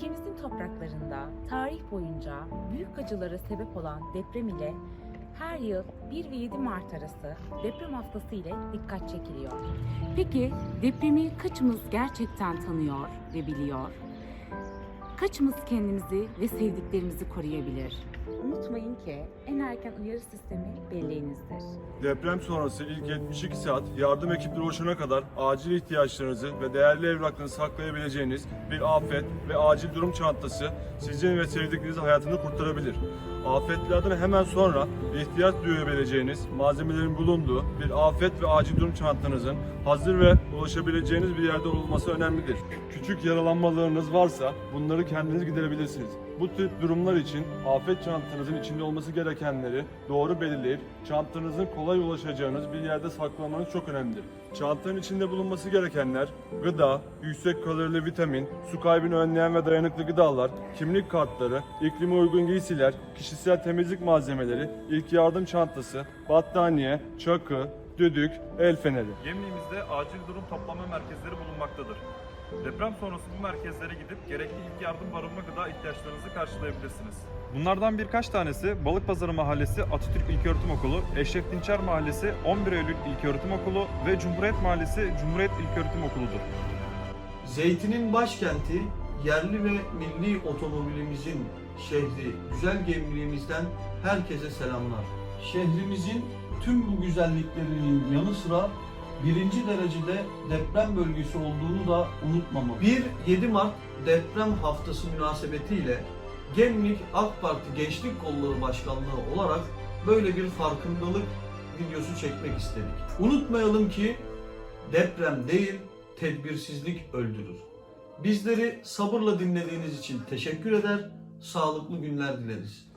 Ülkemizin topraklarında tarih boyunca büyük acılara sebep olan deprem ile her yıl 1 ve 7 Mart arası deprem haftası ile dikkat çekiliyor. Peki depremi kaçımız gerçekten tanıyor ve biliyor? Kaçımız kendimizi ve sevdiklerimizi koruyabilir? Unutmayın ki en erken uyarı sistemi belleğinizdir. Deprem sonrası ilk 72 saat yardım ekipleri ulaşana kadar acil ihtiyaçlarınızı ve değerli evraklarınızı saklayabileceğiniz bir afet ve acil durum çantası sizin ve sevdiklerinizin hayatını kurtarabilir. Afetlerden hemen sonra ihtiyaç duyabileceğiniz malzemelerin bulunduğu bir afet ve acil durum çantanızın hazır ve ulaşabileceğiniz bir yerde olması önemlidir. Küçük yaralanmalarınız varsa bunları kendiniz giderebilirsiniz. Bu tip durumlar için afet çantanızın içinde olması gerekenleri doğru belirleyip çantanızın kolay ulaşacağınız bir yerde saklamanız çok önemlidir. Çantanın içinde bulunması gerekenler gıda, yüksek kalorili vitamin, su kaybını önleyen ve dayanıklı gıdalar, kimlik kartları, iklime uygun giysiler, kişisel temizlik malzemeleri, ilk yardım çantası, battaniye, çakı, düdük, el feneri. Gemliğimizde acil durum toplama merkezleri bulunmaktadır. Deprem sonrası bu merkezlere gidip gerekli ilk yardım barınma gıda ihtiyaçlarınızı karşılayabilirsiniz. Bunlardan birkaç tanesi Balıkpazarı Mahallesi Atatürk İlköğretim Okulu, Eşref Dinçer Mahallesi 11 Eylül İlköğretim Okulu ve Cumhuriyet Mahallesi Cumhuriyet İlköğretim Okulu'dur. Zeytin'in başkenti, yerli ve milli otomobilimizin şehri, güzel gemliğimizden herkese selamlar. Şehrimizin tüm bu güzelliklerinin yanı sıra birinci derecede deprem bölgesi olduğunu da unutmamalı. 1-7 Mart deprem haftası münasebetiyle Gemlik AK Parti Gençlik Kolları Başkanlığı olarak böyle bir farkındalık videosu çekmek istedik. Unutmayalım ki deprem değil, tedbirsizlik öldürür. Bizleri sabırla dinlediğiniz için teşekkür eder, sağlıklı günler dileriz.